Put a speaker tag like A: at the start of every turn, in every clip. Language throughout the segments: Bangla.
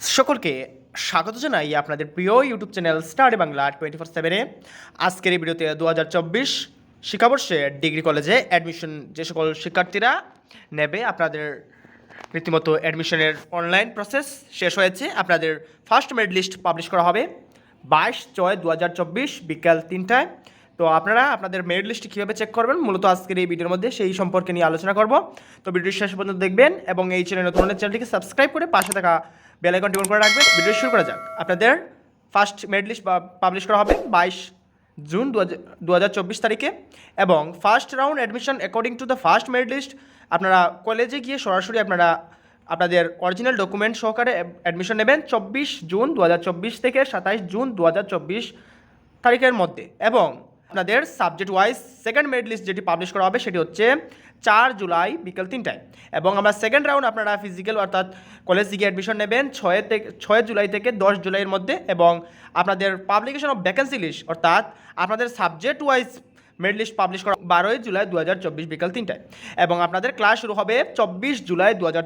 A: সকলকে স্বাগত জানাই আপনাদের প্রিয় YouTube channel Star Bangla twenty four সেভেনে। আজকের এই ভিডিওতে দু হাজার চব্বিশ শিক্ষাবর্ষে ডিগ্রি কলেজে অ্যাডমিশন যে সকল শিক্ষার্থীরা নেবে, আপনাদের রীতিমতো অ্যাডমিশনের অনলাইন প্রসেস শেষ হয়েছে। আপনাদের ফার্স্ট মেরিট লিস্ট পাবলিশ করা হবে বাইশ ছয় দু হাজার চব্বিশ বিকাল তিনটায়। তো আপনারা আপনাদের মেরিট লিস্ট কীভাবে চেক করবেন, মূলত আজকের এই ভিডিওর মধ্যে সেই সম্পর্কে নিয়ে আলোচনা করব। তো ভিডিও শেষ পর্যন্ত দেখবেন এবং এই চ্যানেল নতুন চ্যানেলটিকে সাবস্ক্রাইব করে পাশে থাকা বেল আইকনটি অন করে রাখবেন। ভিডিও শুরু করা যাক। আপনাদের ফার্স্ট মেরিট লিস্ট পাবলিশ করা হবে বাইশ জুন দু হাজার চব্বিশ তারিখে এবং first round admission according to the first merit list আপনারা কলেজে গিয়ে সরাসরি আপনারা, আপনাদের অরিজিনাল ডকুমেন্ট সহকারে অ্যাডমিশন নেবেন চব্বিশ জুন দু হাজার চব্বিশ থেকে সাতাইশ জুন দু হাজার চব্বিশ তারিখের মধ্যে। এবং আপনাদের subject wise second merit list যেটি পাবলিশ করা হবে সেটি হচ্ছে চার জুলাই বিকেল তিনটায়। এবং আমরা সেকেন্ড রাউন্ড আপনারা ফিজিক্যাল অর্থাৎ কলেজ থেকে অ্যাডমিশন নেবেন ছয় থেকে ছয় জুলাই থেকে দশ জুলাইয়ের মধ্যে এবং আপনাদের পাবলিকেশন অফ ভ্যাকেন্সি লিস্ট অর্থাৎ আপনাদের subject wise merit list publish করা বারোই জুলাই দু বিকাল তিনটায়। এবং আপনাদের ক্লাস শুরু হবে চব্বিশ জুলাই দু হাজার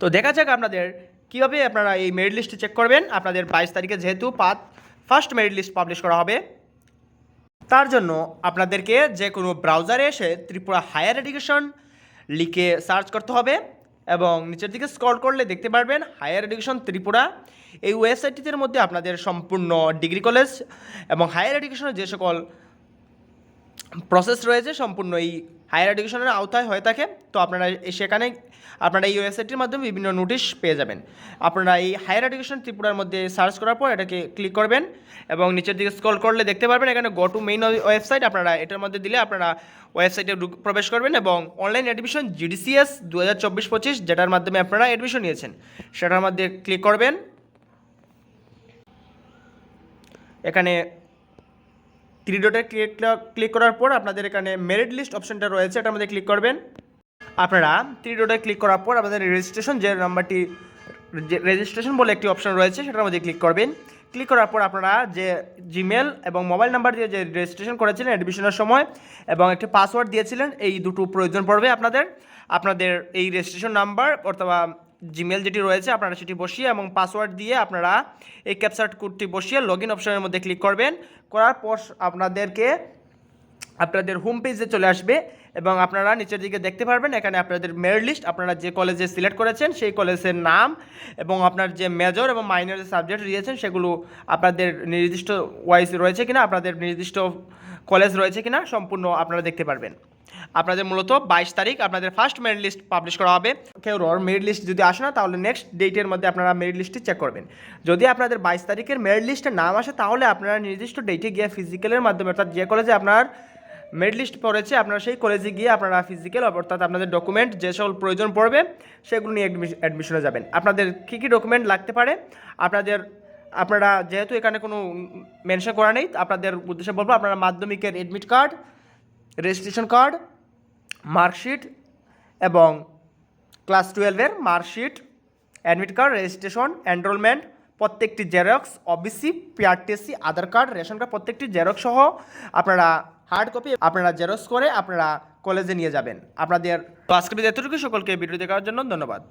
A: তো দেখা যাক আপনাদের কীভাবে আপনারা এই মেরিট লিস্টটি চেক করবেন। আপনাদের বাইশ তারিখে যেহেতু পাঁচ ফার্স্ট মেরিট লিস্ট পাবলিশ করা হবে। তার জন্য আপনাদেরকে যে কোনো ব্রাউজারে এসে ত্রিপুরা হায়ার এডুকেশন লিখে সার্চ করতে হবে এবং নিচের দিকে স্ক্রল করলে দেখতে পারবেন হায়ার এডুকেশন ত্রিপুরা। এই ওয়েবসাইটটির মধ্যে আপনাদের সম্পূর্ণ ডিগ্রি কলেজ এবং হায়ার এডুকেশনের যে সকল প্রসেস রয়েছে, সম্পূর্ণ এই হায়ার এডুকেশনের আওতায় হয়ে থাকে, তো আপনারা সেখানে আপনারা এই ওয়েবসাইটটির মাধ্যমে বিভিন্ন নোটিশ পেয়ে যাবেন। আপনারা এই হায়ার এডুকেশন ত্রিপুরার মধ্যে সার্চ করার পর এটাকে ক্লিক করবেন এবং নিচের দিকে স্ক্রল করলে দেখতে পারবেন, এখানে গো টু মেইন ওয়েবসাইট, আপনারা এটার মধ্যে দিলে আপনারা ওয়েবসাইটে প্রবেশ করবেন এবং অনলাইন অ্যাডমিশন জিডিসিএস দু হাজার চব্বিশ পঁচিশ, যেটার মাধ্যমে আপনারা অ্যাডমিশন নিয়েছেন, সেটার মধ্যে ক্লিক করবেন। এখানে থ্রি ডটে ক্লিক ক্লিক করার পর আপনাদের এখানে মেরিট লিস্ট অপশনটা রয়েছে, এটার মধ্যে ক্লিক করবেন। আপনারা থ্রি ডটে ক্লিক করার পর আপনাদের রেজিস্ট্রেশন যে নাম্বারটি রেজিস্ট্রেশন বলে একটি অপশন রয়েছে, সেটার মধ্যে ক্লিক করবেন। ক্লিক করার পর আপনারা যে জিমেল এবং মোবাইল নাম্বার দিয়ে যে রেজিস্ট্রেশন করেছিলেন অ্যাডমিশনের সময় এবং একটি পাসওয়ার্ড দিয়েছিলেন, এই দুটো প্রয়োজন পড়বে আপনাদের। আপনাদের এই রেজিস্ট্রেশন নাম্বার অথবা জিমেল যেটি রয়েছে, আপনারা সেটি বসিয়ে এবং পাসওয়ার্ড দিয়ে আপনারা এই ক্যাপচার কোডটি বসিয়ে লগ ইন অপশনের মধ্যে ক্লিক করবেন। করার পর আপনাদেরকে আপনাদের হোম পেজে চলে আসবে এবং আপনারা নিচের দিকে দেখতে পারবেন, এখানে আপনাদের মেরিট লিস্ট আপনারা যে কলেজে সিলেক্ট করেছেন সেই কলেজের নাম এবং আপনার যে মেজর এবং মাইনর যে সাবজেক্ট দিয়েছেন সেগুলো আপনাদের নির্দিষ্ট ওয়াইজ রয়েছে কিনা, আপনাদের নির্দিষ্ট কলেজ রয়েছে কিনা সম্পূর্ণ আপনারা দেখতে পারবেন। আপনাদের মূলত বাইশ তারিখ আপনাদের ফার্স্ট মেরিট লিস্ট পাবলিশ করা হবে। কেউ মেরিট লিস্ট যদি আসে না, তাহলে নেক্সট ডেটের মধ্যে আপনারা মেরিট লিস্টটি চেক করবেন। যদি আপনাদের বাইশ তারিখের মেরিট লিস্টে নাম আসে, তাহলে আপনারা নির্দিষ্ট ডেটে গিয়ে ফিজিক্যালের মাধ্যমে, অর্থাৎ যে কলেজে আপনার মেরিট লিস্ট পড়েছে, আপনারা সেই কলেজে গিয়ে আপনারা ফিজিক্যাল অর্থাৎ আপনাদের ডকুমেন্ট যে সকল প্রয়োজন পড়বে, সেগুলো নিয়ে অ্যাডমিশনে যাবেন। আপনাদের কী কী ডকুমেন্ট লাগতে পারে? আপনাদের, আপনারা যেহেতু এখানে কোনো মেনশন করা নেই, আপনাদের উদ্দেশ্যে বলব, আপনারা মাধ্যমিকের admit card registration card, marksheet এবং ক্লাস টুয়েলভের marksheet, admit card, registration, enrolment, প্রত্যেকটি xerox, OBC PRTC Aadhaar card, ration card, প্রত্যেকটি জেরক্স সহ আপনারা হার্ড কপি, আপনারা জেরক্স করে আপনারা কলেজে নিয়ে যাবেন। আপনাদের আজকের এতটুকু সকলকে ভিডিও দেখার জন্য ধন্যবাদ।